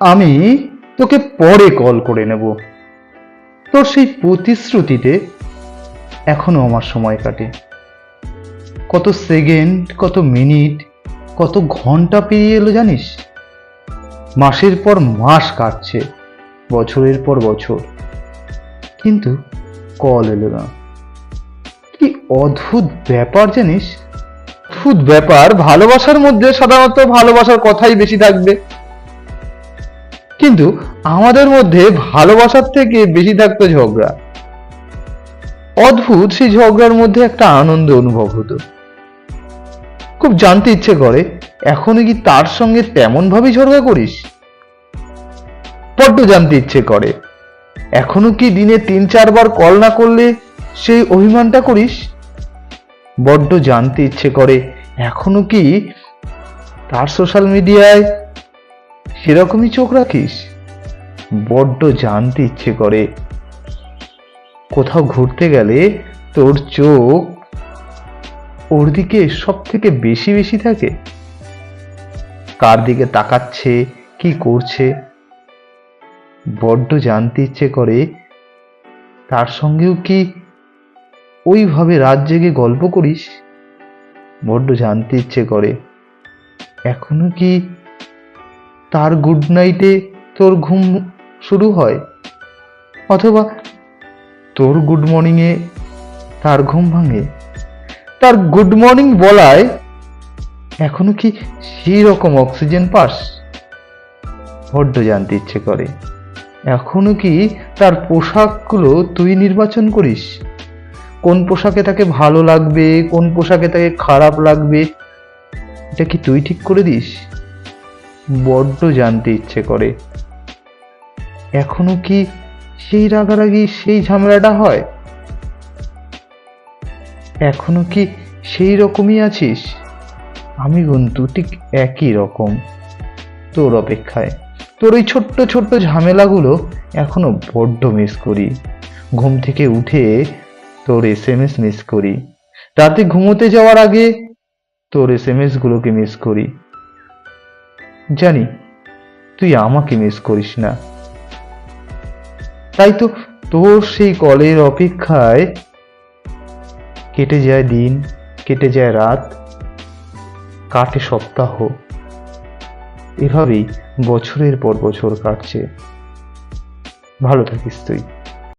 আমি তোকে পরে কল করে নেব। তোর সেই প্রতিশ্রুতিতে এখনও আমার সময় কাটে। কত সেকেন্ড কত মিনিট কত ঘণ্টা পেরিয়ে এলো জানিস? মাসের পর মাস কাটছে, বছরের পর বছর। কিন্তু কল এলো না। কি অদ্ভুত ব্যাপার জানিস? অদ্ভুত ব্যাপার, ভালোবাসার মধ্যে সাধারণত ভালোবাসার কথাই বেশি থাকবে। কিন্তু আমাদের মধ্যে ভালোবাসার থেকে বেশি থাকতো ঝগড়া। অদ্ভুত সেই ঝগড়ার মধ্যে একটা আনন্দ অনুভব হতো। খুব জানতে ইচ্ছে করে এখনও কি তার সঙ্গে তেমন ভাবেই ঝগড়া করিস? বড্ড জানতে ইচ্ছে করে এখনও কি দিনে তিন চারবার কল না করলে সেই অভিমানটা করিস? বড্ড জানতে ইচ্ছে করে এখনও কি তার সোশ্যাল মিডিয়ায় সেরকমই চোখ রাখিস? বড্ড জানতে ইচ্ছে করে। কোথাও ঘুরতে গেলে তোর চোখ ওর দিকে সব থেকে বেশি বেশি থাকে। কার দিকে তাকাচ্ছে, কি করছে? বড্ড জানতে ইচ্ছে করে। তার সঙ্গেও কি ওইভাবে রাত জেগে গল্প করিস? বড্ড জানতে ইচ্ছে করে। এখনও কি তার গুড নাইটে তোর ঘুম শুরু হয়। অথবা তোর গুড মর্নিংয়ে তার ঘুম ভাঙে। তার গুড মর্নিং বলায়, এখনও কি সেই রকম অক্সিজেন পাস? বড্ড জানতে ইচ্ছে করে। এখনও কি তার পোশাকগুলো তুই নির্বাচন করিস? কোন পোশাকে তাকে ভালো লাগবে, কোন পোশাকে তাকে খারাপ লাগবে, এটা কি তুই ঠিক করে দিস? বড্ড জানতে ইচ্ছে করে। এখনও কি সেই রাগারাগি, সেই ঝামেলাটা হয়? এখনও কি সেই রকমই আছিস? আমি কিন্তু ঠিক একই রকম। তোর অপেক্ষায়। তোর ওই ছোট্ট ছোট্ট ঝামেলাগুলো এখনও বড্ড মিস করি। ঘুম থেকে উঠে তোর এস এম এস মিস করি। রাতে ঘুমোতে যাওয়ার আগে তোর এস এম এস গুলোকে মিস করি। জানি, তুই আমাকে মিস করিস না। তাই তো তোর সেই কলের অপেক্ষায় কেটে যায় দিন, কেটে যায় রাত, কাটে সপ্তাহ। এভাবেই বছরের পর বছর কাটছে। ভালো থাকিস তুই।